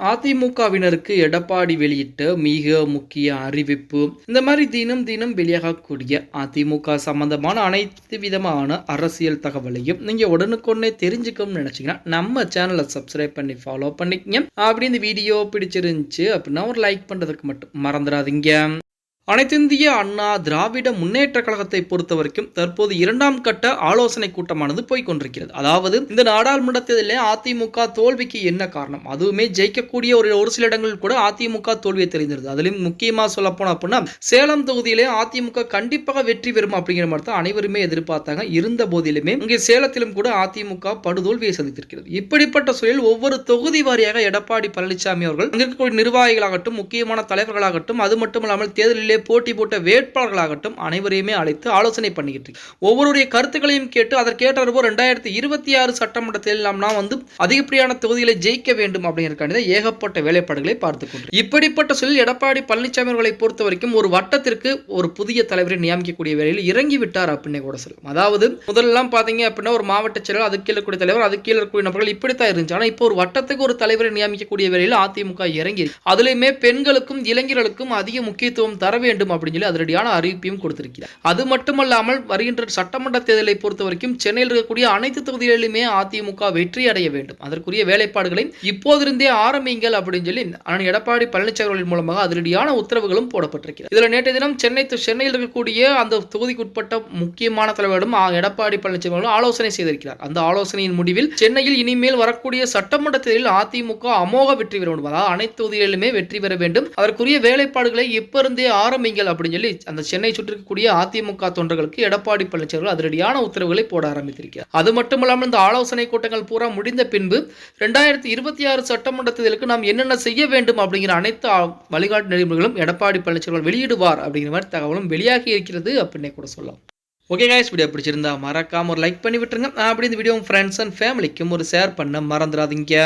அதிமுகவினருக்கு எடப்பாடி வெளியிட்ட மிக முக்கிய அறிவிப்பு. இந்த மாதிரி தினம் தினம் வெளியாகக்கூடிய அதிமுக சம்பந்தமான அனைத்து விதமான அரசியல் தகவலையும் நீங்க உடனுக்குடனே தெரிஞ்சுக்கணும்னு நினைச்சீங்கன்னா நம்ம சேனலை சப்ஸ்கிரைப் பண்ணி ஃபாலோ பண்ணிக்கங்க. அப்படி இந்த வீடியோ பிடிச்சிருந்துச்சு அப்படின்னா ஒரு லைக் பண்றதுக்கு மட்டும் மறந்துடாதீங்க. அனைத்திந்திய அண்ணா திராவிட முன்னேற்ற கழகத்தை பொறுத்த வரைக்கும் தற்போது இரண்டாம் கட்ட ஆலோசனை கூட்டமானது போய்கொண்டிருக்கிறது அதாவது இந்த நாடாளுமன்ற தேர்தலில் அதிமுக தோல்விக்கு என்ன காரணம்? அதுவுமே ஜெயிக்கக்கூடிய ஒரு ஒரு சில இடங்களில் கூட அதிமுக தோல்வியை தெரிந்திருது அதிலும் முக்கியமாக சொல்ல போனோம் அப்படின்னா சேலம் தொகுதியிலே அதிமுக கண்டிப்பாக வெற்றி பெறும் அப்படிங்கிற மாதிரி தான் அனைவருமே எதிர்பார்த்தாங்க. இருந்த போதிலுமே இங்கே சேலத்திலும் கூட அதிமுக படுதோல்வியை சந்தித்திருக்கிறது. இப்படிப்பட்ட சூழலில் ஒவ்வொரு தொகுதி வாரியாக எடப்பாடி பழனிசாமி அவர்கள் அங்க இருக்கக்கூடிய நிர்வாகிகளாகட்டும் முக்கியமான தலைவர்களாகட்டும் அது மட்டும் இல்லாமல் தேர்தலிலே போட்டி போட்ட வேட்பாளர்களாகட்டும் அனைவரையுமே அழைத்து ஆலோசனை பண்ணிக்கிட்டு ஒவ்வொருடைய கருத்துக்களையும் கேட்டு அதற்கேற்றப்போ ரெண்டாயிரத்தி இருபத்தி ஆறு சட்டமன்ற தேர்தலில் நாம் வந்து அதிகப்படியான தொகுதிகளை ஜெயிக்க வேண்டும் அப்படிங்கிறக்காண்டி ஏகப்பட்ட வேலைப்பாடுகளை பார்த்து கொண்டு இப்படிப்பட்ட சூழல் எடப்பாடி பழனிசாமி அவர்களை பொறுத்த வரைக்கும் ஒரு வட்டத்திற்கு ஒரு புதிய தலைவரை நியமிக்கக்கூடிய வேலையில் இறங்கி விட்டார் அப்படின்னு கூட சொல்லலாம். அதாவது முதல்லாம் பாத்தீங்க அப்படின்னா ஒரு மாவட்ட செயலர் அது கீழே கூடிய தலைவர் அது கீழே கூடிய நபர்கள் இப்படித்தான் இருந்துச்சு. ஆனா இப்போ ஒரு வட்டத்துக்கு ஒரு தலைவரை நியமிக்கக்கூடிய வேலையில் அதிமுக இறங்கி இருக்கு. அதுலயுமே பெண்களுக்கும் இளைஞர்களுக்கும் அதிக முக்கியத்துவம் தர வேண்டும் அப்படின்னு சொல்லி அதிரடியான அறிவிப்பையும் கொடுத்திருக்கிறார். அது மட்டுமல்லாமல் வருகின்ற சட்டமன்ற தேர்தலை பொறுத்த வரைக்கும் சென்னையில் இருக்கக்கூடிய அனைத்து தொகுதிகளிலுமே அதிமுக வெற்றி அடைய வேண்டும். அதற்குரிய வேலைப்பாடுகளை இப்போதிருந்தே ஆரம்பிங்கள் அப்படின்னு சொல்லி அண்ணன் எடப்பாடி பழனிசாமி அவர்களின் மூலமாக அதிரடியான உத்தரவுகளும் போடப்பட்டிருக்கிறது. இதுல நேற்றைய தினம் சென்னை சென்னையில் இருக்கக்கூடிய அந்த தொகுதிக்குட்பட்ட முக்கியமான தலைவரிடம் எடப்பாடி பழனிசாமி அவர்கள் ஆலோசனை செய்திருக்கிறார். அந்த ஆலோசனையின் முடிவில் சென்னையில் இனிமேல் வரக்கூடிய சட்டமன்ற தேர்தலில் அதிமுக அமோக வெற்றி பெற வேண்டும். அதாவது அனைத்து தொகுதிகளிலுமே வெற்றி பெற வேண்டும். அதற்குரிய வேலைப்பாடுகளை இப்ப இருந்தே ஆரம்ப ஆரம்பிங்கள் அப்படின்னு சொல்லி அந்த சென்னை சுற்றிருக்கக்கூடிய அதிமுக தொண்டர்களுக்கு எடப்பாடி பழனிசாமி அதிரடியான உத்தரவுகளை போட ஆரம்பித்திருக்கிறார். அது மட்டுமல்லாமல் இந்த ஆலோசனை கூட்டங்கள் பூரா முடிந்த பின்பு ரெண்டாயிரத்தி இருபத்தி ஆறு சட்டமன்ற தேர்தலுக்கு நாம் என்னென்ன செய்ய வேண்டும் அப்படிங்கிற அனைத்து வழிகாட்டு நெறிமுறைகளும் எடப்பாடி பழனிசாமி வெளியிடுவார் அப்படிங்கிற மாதிரி தகவலும் வெளியாகி இருக்கிறது அப்படின்னே கூட சொல்லலாம். ஓகே கைஸ் வீடியோ பிடிச்சிருந்தா மறக்காம ஒரு லைக் பண்ணி விட்டுருங்க அப்படி இந்த வீடியோ ஃப்ரெண்ட்ஸ் அண்ட் ஃபேமிலிக்கும் ஒரு ஷேர் பண்ண மறந்துடாதீங்க.